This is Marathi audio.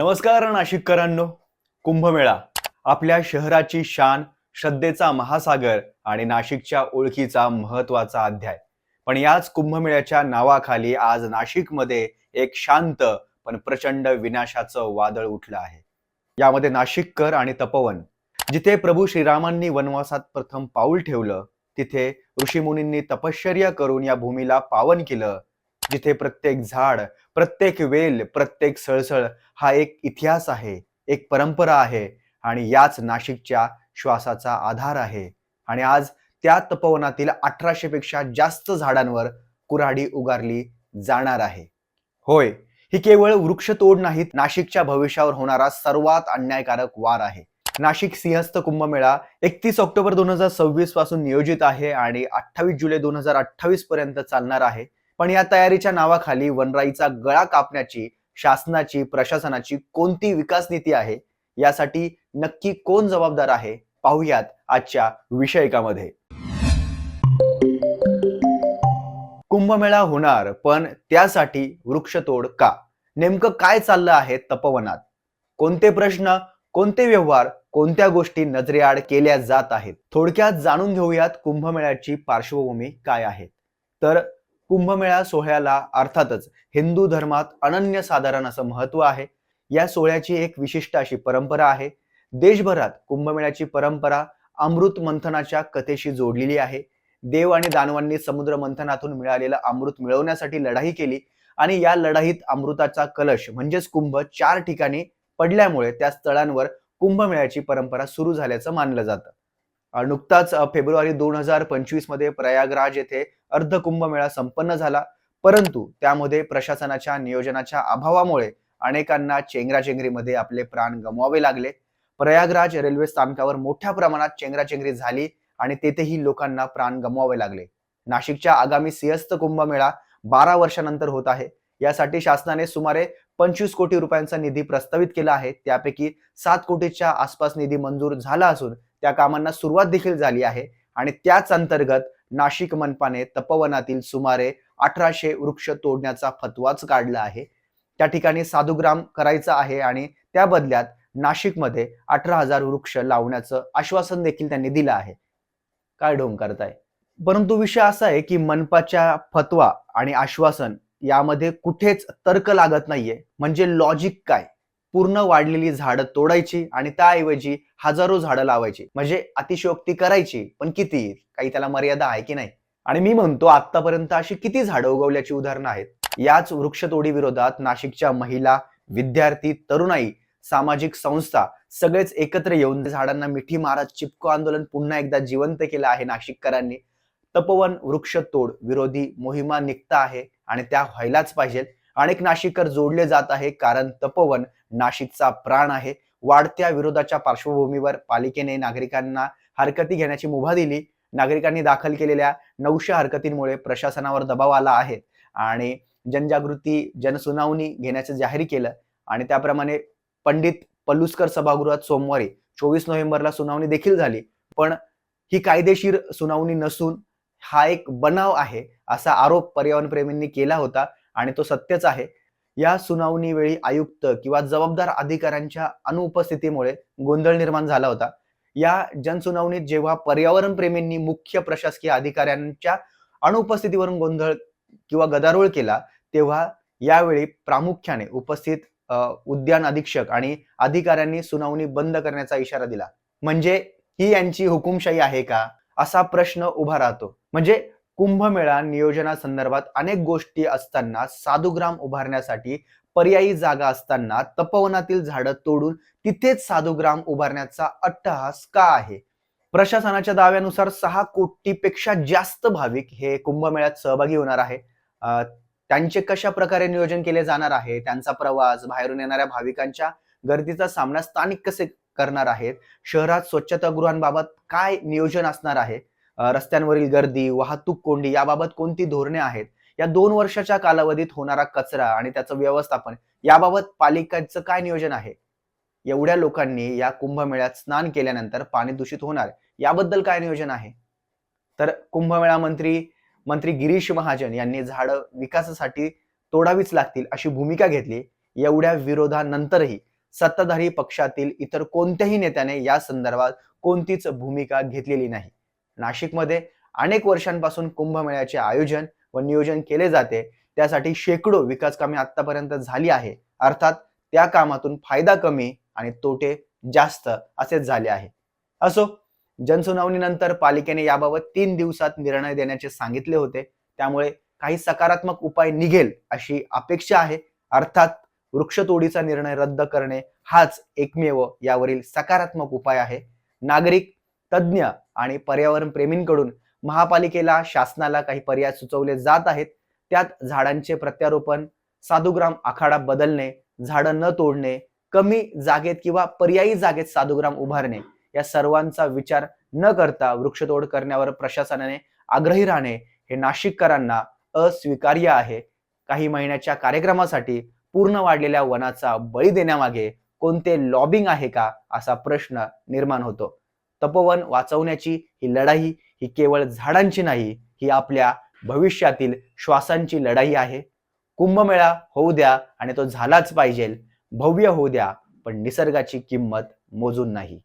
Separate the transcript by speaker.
Speaker 1: नमस्कार नाशिककरांनो. कुंभमेळा आपल्या शहराची शान श्रद्धेचा महासागर आणि नाशिकच्या ओळखीचा महत्त्वाचा अध्याय. पण याच कुंभमेळ्याच्या नावाखाली आज नाशिकमध्ये एक शांत पण प्रचंड विनाशाचं वादळ उठलं आहे. यामध्ये नाशिककर आणि तपोवन जिथे प्रभू श्रीरामांनी वनवासात प्रथम पाऊल ठेवलं तिथे ऋषीमुनींनी तपश्चर्या करून या भूमीला पावन केलं जिथे प्रत्येक झाड प्रत्येक वेल प्रत्येक सळसळ हा एक इतिहास आहे एक परंपरा आहे आणि याच नाशिकच्या श्वासाचा आधार आहे. आणि आज त्या तपोवनातील अठराशे पेक्षा जास्त झाडांवर कुऱ्हाडी उगारली जाणार आहे. होय ही केवळ वृक्षतोड नाहीत नाशिकच्या भविष्यावर होणारा सर्वात अन्यायकारक वार आहे. नाशिक सिंहस्थ कुंभमेळा एकतीस ऑक्टोबर दोन हजार सव्वीसपासून नियोजित आहे आणि अठ्ठावीस जुलै दोन हजार अठ्ठावीस पर्यंत चालणार आहे. पण या तयारीच्या नावाखाली वनराईचा गळा कापण्याची शासनाची प्रशासनाची कोणती विकास नीती आहे? यासाठी नक्की कोण जबाबदार आहे? पाहुयात आजच्या विषयकामध्ये. कुंभमेळा होणार पण त्यासाठी वृक्षतोड का? नेमकं काय चाललं आहे तपवनात? कोणते प्रश्न कोणते व्यवहार कोणत्या गोष्टी नजरेआड केल्या जात आहेत? थोडक्यात जाणून घेऊयात कुंभमेळ्याची पार्श्वभूमी काय आहे. तर कुंभमेळा सोहळ्याला अर्थातच हिंदू धर्मात अनन्यसाधारण असं महत्त्व आहे. या सोहळ्याची एक विशिष्ट अशी परंपरा आहे. देशभरात कुंभमेळ्याची परंपरा अमृत मंथनाच्या कथेशी जोडलेली आहे. देव आणि दानवांनी समुद्र मंथनातून मिळालेलं अमृत मिळवण्यासाठी लढाई केली आणि या लढाईत अमृताचा कलश म्हणजेच कुंभ चार ठिकाणी पडल्यामुळे त्या स्थळांवर कुंभमेळ्याची परंपरा सुरू झाल्याचं मानलं जातं. नुकताच फेब्रुवारी दोन हजार पंचवीसमध्ये प्रयागराज येथे अर्ध कुंभमेळा संपन्न झाला. परंतु त्यामध्ये प्रशासनाच्या नियोजनाच्या अभावामुळे अनेकांना चेंगराचेंगरीमध्ये आपले प्राण गमवावे लागले. प्रयागराज रेल्वे स्थानकावर मोठ्या प्रमाणात चेंगराचेंगरी झाली आणि तेथेही लोकांना प्राण गमवावे लागले. नाशिकच्या आगामी सिंहस्थ कुंभमेळा बारा वर्षानंतर होत आहे. यासाठी शासनाने सुमारे पंचवीस कोटी रुपयांचा निधी प्रस्तावित केला आहे. त्यापैकी सात कोटीच्या आसपास निधी मंजूर झाला असून त्या कामांना सुरुवात देखील झाली आहे. आणि त्याच अंतर्गत नाशिक मनपाने तपवनातील सुमारे अठराशे वृक्ष तोडण्याचा फतवाच काढला आहे. त्या ठिकाणी साधुग्राम करायचा आहे आणि त्या बदल्यात नाशिकमध्ये अठरा हजार वृक्ष लावण्याचं आश्वासन देखील त्यांनी दिलं आहे. काय ढोंग करताय? परंतु विषय असा आहे की मनपाच्या फतवा आणि आश्वासन यामध्ये कुठेच तर्क लागत नाहीये. म्हणजे लॉजिक काय? पूर्ण वाढलेली झाडं तोडायची आणि त्याऐवजी हजारो झाडं लावायची. म्हणजे अतिशयोक्ती करायची पण किती? काही त्याला मर्यादा आहे की नाही? आणि मी म्हणतो आतापर्यंत अशी किती झाडं उगवल्याची उदाहरणं आहेत? याच वृक्षतोडी विरोधात नाशिकच्या महिला विद्यार्थी तरुणाई सामाजिक संस्था सगळेच एकत्र येऊन झाडांना मिठी मारत चिपको आंदोलन पुन्हा एकदा जिवंत केलं आहे नाशिककरांनी. तपोवन वृक्षतोड विरोधी मोहिमा निघता आहे आणि त्या व्हायलाच पाहिजेत. अनेक नाशिककर जोडले जात आहे कारण तपोवन नाशिकचा प्राण आहे. वाढत्या विरोधाच्या पार्श्वभूमीवर पालिकेने नागरिकांना हरकती घेण्याची मुभा दिली. नागरिकांनी दाखल केलेल्या नऊशे हरकतींमुळे प्रशासनावर दबाव आला आहे आणि जनजागृती जनसुनावणी घेण्याचं जाहीर केलं. आणि त्याप्रमाणे पंडित पलुस्कर सभागृहात सोमवारी चोवीस नोव्हेंबरला सुनावणी देखील झाली. पण ही कायदेशीर सुनावणी नसून हा एक बनाव आहे असा आरोप पर्यावरण प्रेमींनी केला होता. आणि तो सत्यच आहे. या सुनावणीवेळी आयुक्त किंवा जबाबदार अधिकाऱ्यांच्या अनुपस्थितीमुळे गोंधळ निर्माण झाला होता. या जनसुनावणीत जेव्हा पर्यावरण प्रेमींनी मुख्य प्रशासकीय अधिकाऱ्यांच्या अनुपस्थितीवरून गोंधळ किंवा गदारोळ केला तेव्हा यावेळी प्रामुख्याने उपस्थित उद्यान अधीक्षक आणि अधिकाऱ्यांनी सुनावणी बंद करण्याचा इशारा दिला. म्हणजे ही यांची हुकुमशाही आहे का? असा प्रश्न उभा राहतो. म्हणजे कुंभमेळा नियोजनासंदर्भात अनेक गोष्टी असताना साधुग्राम उभारण्यासाठी पर्यायी जागा असताना तपवनातील झाडं तोडून तिथेच साधुग्राम उभारण्याचा अट्टहास का आहे? प्रशासनाच्या दाव्यानुसार सहा कोटीपेक्षा जास्त भाविक हे कुंभमेळ्यात सहभागी होणार आहे. त्यांचे कशा प्रकारे नियोजन केले जाणार आहे? त्यांचा प्रवास बाहेरून येणाऱ्या भाविकांच्या गर्दीचा सामना स्थानिक कसे करणार आहेत? शहरात स्वच्छतागृहांबाबत काय नियोजन असणार आहे? रस्त्यांवरील गर्दी वाहतूक कोंडी याबाबत कोणती धोरणे आहेत? या दोन वर्षाच्या कालावधीत होणारा कचरा आणि त्याचं व्यवस्थापन याबाबत पालिकांचं काय नियोजन आहे? एवढ्या लोकांनी या कुंभमेळ्यात स्नान केल्यानंतर पाणी दूषित होणार याबद्दल काय नियोजन आहे? तर कुंभमेळा मंत्री मंत्री गिरीश महाजन यांनी झाडं विकासासाठी तोडावीच लागतील अशी भूमिका घेतली. एवढ्या विरोधानंतरही सत्ताधारी पक्षातील इतर कोणत्याही नेत्याने या संदर्भात कोणतीच भूमिका घेतलेली नाही. नाशिकमध्ये अनेक वर्षांपासून कुंभमेळ्याचे आयोजन व नियोजन केले जाते. त्यासाठी शेकडो विकास कामे आतापर्यंत झाली आहे. अर्थात त्या कामातून फायदा कमी आणि तोटे जास्त असेच झाले आहे. असो जनसुनावणीनंतर पालिकेने याबाबत तीन दिवसात निर्णय देण्याचे सांगितले होते. त्यामुळे काही सकारात्मक उपाय निघेल अशी अपेक्षा आहे. अर्थात वृक्षतोडीचा निर्णय रद्द करणे हाच एकमेव यावरील सकारात्मक उपाय आहे. नागरिक तज्ज्ञ आणि पर्यावरण प्रेमींकडून महापालिकेला शासनाला काही पर्याय सुचवले जात आहेत. त्यात झाडांचे प्रत्यारोपण साधुग्राम आखाडा बदलणे झाडं न तोडणे कमी जागेत किंवा पर्यायी जागेत साधुग्राम उभारणे या सर्वांचा विचार न करता वृक्षतोड करण्यावर प्रशासनाने आग्रही राहणे हे नाशिककरांना अस्वीकार्य आहे. काही महिन्याच्या कार्यक्रमासाठी पूर्ण वाढलेल्या वनाचा बळी देण्यामागे कोणते लॉबिंग आहे का असा प्रश्न निर्माण होतो. तपोवन वाचवण्याची ही लढाई ही केवळ झाडांची नाही ही आपल्या भविष्यातील श्वासांची लढाई आहे. कुंभमेळा होऊ द्या आणि तो झालाच पाहिजे. भव्य होऊ द्या पण निसर्गाची किंमत मोजून नाही.